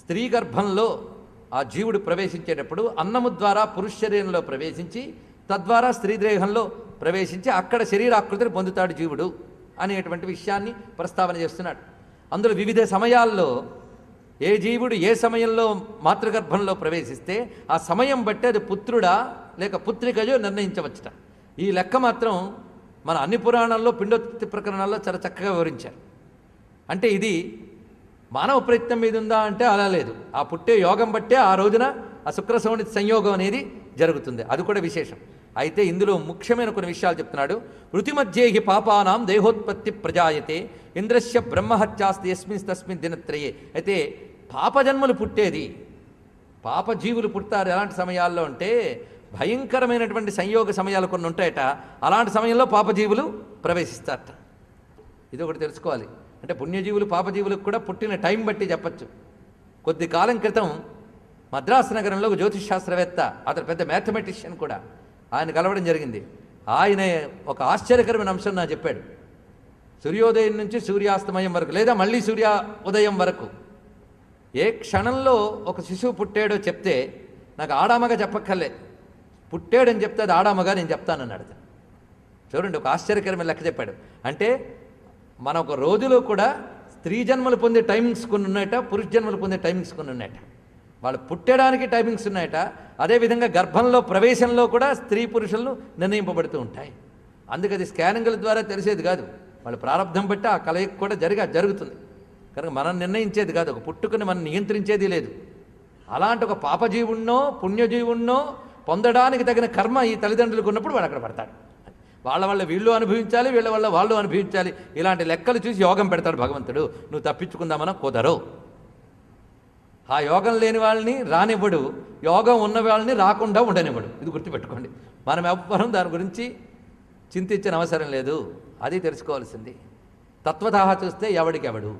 స్త్రీ గర్భంలో ఆ జీవుడు ప్రవేశించేటప్పుడు అన్నము ద్వారా పురుష శరీరంలో ప్రవేశించి తద్వారా స్త్రీ దేహంలో ప్రవేశించి అక్కడ శరీరాకృతిని పొందుతాడు జీవుడు అనేటువంటి విషయాన్ని ప్రస్తావన చేస్తున్నాడు. అందులో వివిధ సమయాల్లో ఏ జీవుడు ఏ సమయంలో మాతృగర్భంలో ప్రవేశిస్తే ఆ సమయం బట్టి అది పుత్రుడా లేక పుత్రికయో నిర్ణయించవచ్చుట. ఈ లెక్క మాత్రం మన అన్ని పురాణాల్లో పిండోత్పత్తి ప్రకరణాల్లో చాలా చక్కగా వివరించారు. అంటే ఇది మానవ ప్రయత్నం మీద ఉందా అంటే అలా లేదు. ఆ పుట్టే యోగం బట్టే ఆ రోజున ఆ శుక్రశౌని సంయోగం అనేది జరుగుతుంది. అది కూడా విశేషం. అయితే ఇందులో ముఖ్యమైన కొన్ని విషయాలు చెప్తున్నాడు. ఋతిమధ్యేహి పాపానాం దేహోత్పత్తి ప్రజాయతే ఇంద్రస్య బ్రహ్మహత్యాస్తి ఎస్మిన్ తస్మిన్ దినత్రయే. అయితే పాపజన్మలు పుట్టేది పాపజీవులు పుడతారు ఎలాంటి సమయాల్లో అంటే భయంకరమైనటువంటి సంయోగ సమయాలు కొన్ని ఉంటాయట. అలాంటి సమయంలో పాపజీవులు ప్రవేశిస్తారట. ఇది ఒకటి తెలుసుకోవాలి. అంటే పుణ్యజీవులు పాపజీవులకు కూడా పుట్టిన టైం బట్టి చెప్పచ్చు. కొద్ది కాలం క్రితం మద్రాసు నగరంలో ఒక జ్యోతిష్ శాస్త్రవేత్త అతను పెద్ద మ్యాథమెటిషియన్ కూడా ఆయన కలవడం జరిగింది. ఆయన ఒక ఆశ్చర్యకరమైన అంశం నా చెప్పాడు. సూర్యోదయం నుంచి సూర్యాస్తమయం వరకు లేదా మళ్ళీ సూర్య ఉదయం వరకు ఏ క్షణంలో ఒక శిశువు పుట్టాడో చెప్తే నాకు ఆడామగా చెప్పక్కర్లే. పుట్టాడని చెప్తే అది ఆడామగా నేను చెప్తానన్నాడు చూడండి ఒక ఆశ్చర్యకరమైన లెక్క చెప్పాడు. అంటే మన ఒక రోజులో కూడా స్త్రీ జన్మలు పొందే టైమింగ్స్ కొన్ని ఉన్నాయట పురుష జన్మలు పొందే టైమింగ్స్ కొన్ని ఉన్నాయట. వాళ్ళు పుట్టడానికి టైమింగ్స్ ఉన్నాయట అదేవిధంగా గర్భంలో ప్రవేశంలో కూడా స్త్రీ పురుషులను నిర్ణయింపబడుతూ ఉంటాయి. అందుకది స్కానింగ్ల ద్వారా తెలిసేది కాదు. వాళ్ళు ప్రారంభం బట్టి ఆ కలయిక కూడా జరిగా జరుగుతుంది. కనుక మనం నిర్ణయించేది కాదు ఒక పుట్టుకుని మనం నియంత్రించేది లేదు. అలాంటి ఒక పాపజీవుణ్ణో పుణ్యజీవుణ్ణో పొందడానికి తగిన కర్మ ఈ తల్లిదండ్రులకు ఉన్నప్పుడు వాడు అక్కడ పడతాడు వాళ్ళ వల్ల వీళ్ళు అనుభవించాలి వీళ్ళ వల్ల వాళ్ళు అనుభవించాలి. ఇలాంటి లెక్కలు చూసి యోగం పెడతాడు భగవంతుడు. నువ్వు తప్పించుకుందామన్నా కుదరవు. ఆ యోగం లేని వాళ్ళని రానివ్వడు. యోగం ఉన్న వాళ్ళని రాకుండా ఉండనివ్వడు. ఇది గుర్తుపెట్టుకోండి. మనం ఎవ్వరం దాని గురించి చింతించిన అవసరం లేదు. అది తెలుసుకోవాల్సింది. తత్వతహా చూస్తే ఎవడికెవడు?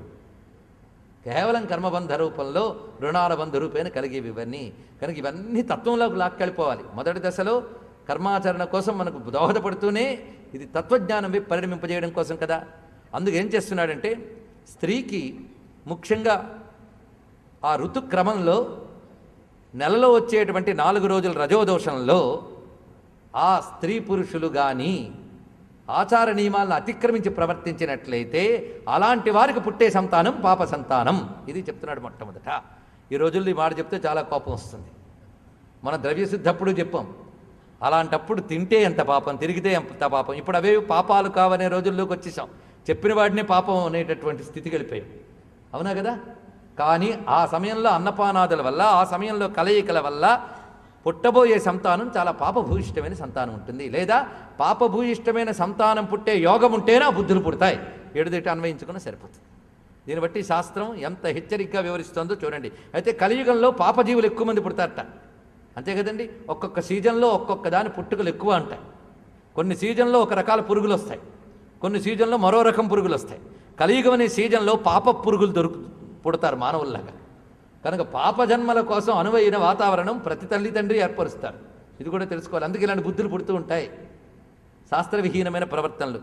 కేవలం కర్మబంధ రూపంలో రుణాల బంధ రూపేణ కలిగేవి ఇవన్నీ. కనుక ఇవన్నీ తత్వంలోకి లాక్కెళ్ళిపోవాలి. మొదటి దశలో కర్మాచరణ కోసం మనకు దోహదపడుతూనే ఇది తత్వజ్ఞానం పరిణమింపజేయడం కోసం కదా. అందుకు ఏం చేస్తున్నాడంటే స్త్రీకి ముఖ్యంగా ఆ ఋతుక్రమంలో నెలలో వచ్చేటువంటి నాలుగు రోజుల రజోదోషంలో ఆ స్త్రీ పురుషులు కానీ ఆచార నియమాలను అతిక్రమించి ప్రవర్తించినట్లయితే అలాంటి వారికి పుట్టే సంతానం పాప సంతానం. ఇది చెప్తున్నాడు మొట్టమొదట. ఈ రోజుల్లో ఈ మాట చెప్తే చాలా కోపం వస్తుంది. మన ద్రవ్యశుద్ధప్పుడు చెప్పాం. అలాంటప్పుడు తింటే ఎంత పాపం తిరిగితే ఎంత పాపం. ఇప్పుడు అవే పాపాలు కావనే రోజుల్లోకి వచ్చేసాం. చెప్పిన వాటినే పాపం అనేటటువంటి స్థితికి వెళ్ళిపోయాం. అవునా కదా? కానీ ఆ సమయంలో అన్నపానాదుల వల్ల ఆ సమయంలో కలయికల వల్ల పుట్టబోయే సంతానం చాలా పాపభూయిష్టమైన సంతానం ఉంటుంది. లేదా పాపభూయిష్టమైన సంతానం పుట్టే యోగం ఉంటేనే ఆ బుద్ధులు పుడతాయి. ఏడుదిట అన్వయించుకున్న సరిపోతుంది. దీన్ని బట్టి శాస్త్రం ఎంత హెచ్చరికగా వివరిస్తుందో చూడండి. అయితే కలియుగంలో పాపజీవులు ఎక్కువ మంది పుడతారట. అంతే కదండి? ఒక్కొక్క సీజన్లో ఒక్కొక్క దాని పుట్టుకలు ఎక్కువ ఉంటాయి. కొన్ని సీజన్లో ఒక రకాల పురుగులు వస్తాయి. కొన్ని సీజన్లో మరో రకం పురుగులు వస్తాయి. కలియుగం అనే సీజన్లో పాప పురుగులు దొరుకు పుడతారు మానవుల్లాగా. కనుక పాప జన్మల కోసం అనువైన వాతావరణం ప్రతి తల్లి తండ్రి ఏర్పరుస్తారు. ఇది కూడా తెలుసుకోవాలి. అందుకే ఇలాంటి బుద్ధులు పుడుతూ ఉంటాయి. శాస్త్రవిహీనమైన ప్రవర్తనలు.